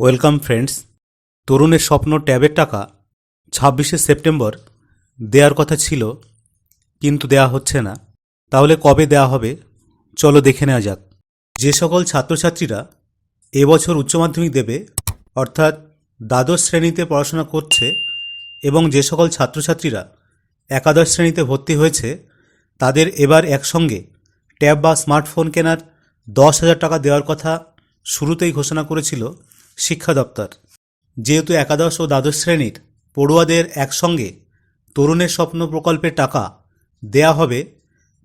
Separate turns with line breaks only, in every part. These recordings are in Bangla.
ওয়েলকাম ফ্রেন্ডস, তরুণের স্বপ্ন ট্যাবের টাকা, ছাব্বিশে সেপ্টেম্বর দেওয়ার কথা ছিল, কিন্তু দেয়া হচ্ছে না। তাহলে কবে দেয়া হবে? চলো দেখে নেওয়া যাক। যে সকল ছাত্রছাত্রীরা এবছর উচ্চ মাধ্যমিক দেবে, অর্থাৎ দ্বাদশ শ্রেণীতে পড়াশোনা করছে এবং যে সকল ছাত্রছাত্রীরা একাদশ শ্রেণীতে ভর্তি হয়েছে, তাদের এবার একসঙ্গে ট্যাব বা স্মার্টফোন কেনার দশ হাজার টাকা দেওয়ার কথা শুরুতেই ঘোষণা করেছিল শিক্ষা দপ্তর। যেহেতু একাদশ ও দ্বাদশ শ্রেণির পড়ুয়াদের একসঙ্গে তরুণের স্বপ্ন প্রকল্পের টাকা দেয়া হবে,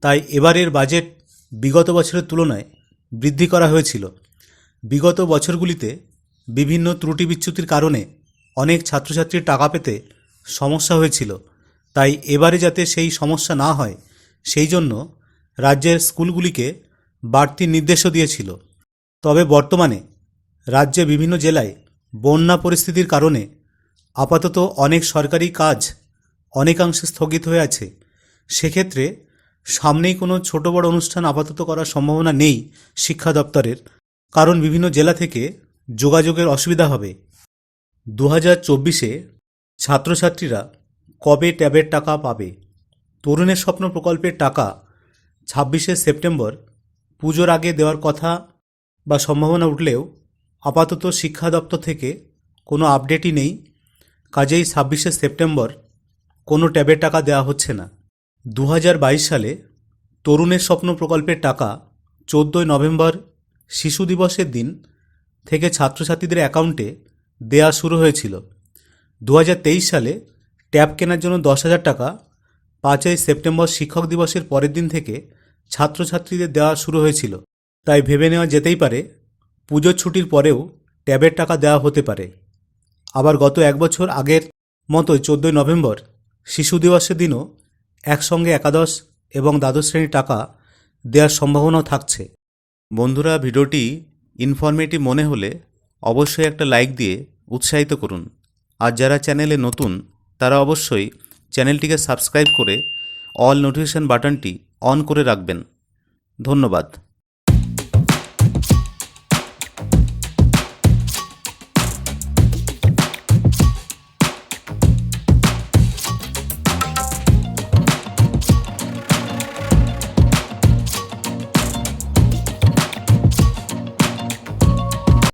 তাই এবারের বাজেট বিগত বছরের তুলনায় বৃদ্ধি করা হয়েছিল। বিগত বছরগুলিতে বিভিন্ন ত্রুটি বিচ্যুতির কারণে অনেক ছাত্রছাত্রীর টাকা পেতে সমস্যা হয়েছিল। তাই এবারে যাতে সেই সমস্যা না হয়, সেই জন্য রাজ্যের স্কুলগুলিকে বাড়তি নির্দেশও দিয়েছিল। তবে বর্তমানে রাজ্যে বিভিন্ন জেলায় বন্যা পরিস্থিতির কারণে আপাতত অনেক সরকারি কাজ অনেকাংশে স্থগিত হয়ে আছে। সেক্ষেত্রে সামনেই কোনো ছোট বড় অনুষ্ঠান আপাতত করার সম্ভাবনা নেই শিক্ষা দপ্তরের, কারণ বিভিন্ন জেলা থেকে যোগাযোগের অসুবিধা হবে। দু হাজার চব্বিশে ছাত্রছাত্রীরা কবে ট্যাবের টাকা পাবে? তরুণের স্বপ্ন প্রকল্পের টাকা ছাব্বিশে সেপ্টেম্বর পুজোর আগে দেওয়ার কথা বা সম্ভাবনা উঠলেও আপাতত শিক্ষা দপ্তর থেকে কোনো আপডেটই নেই। কাজেই ছাব্বিশে সেপ্টেম্বর কোনো ট্যাবের টাকা দেওয়া হচ্ছে না। দু হাজার বাইশ সালে তরুণের স্বপ্ন প্রকল্পের টাকা চোদ্দোই নভেম্বর শিশু দিবসের দিন থেকে ছাত্রছাত্রীদের অ্যাকাউন্টে দেয়া শুরু হয়েছিল। দু হাজার তেইশ সালে ট্যাব কেনার জন্য দশ হাজার টাকা, পাঁচই সেপ্টেম্বর শিক্ষক দিবসের পরের দিন থেকে ছাত্রছাত্রীদের দেওয়া শুরু হয়েছিল। তাই ভেবে নেওয়া যেতেই পারে পুজোর ছুটির পরেও ট্যাবের টাকা দেওয়া হতে পারে। আবার গত এক বছর আগের মতোই চোদ্দোই নভেম্বর, শিশু দিবসের দিনও একসঙ্গে একাদশ এবং দ্বাদশ শ্রেণির টাকা দেওয়ার সম্ভাবনাও থাকছে। বন্ধুরা, ভিডিওটি ইনফরমেটিভ মনে হলে অবশ্যই একটা লাইক দিয়ে উৎসাহিত করুন। আর যারা চ্যানেলে নতুন, তারা অবশ্যই চ্যানেলটিকে সাবস্ক্রাইব করে অল নোটিফিকেশন বাটনটি অন করে রাখবেন। ধন্যবাদ।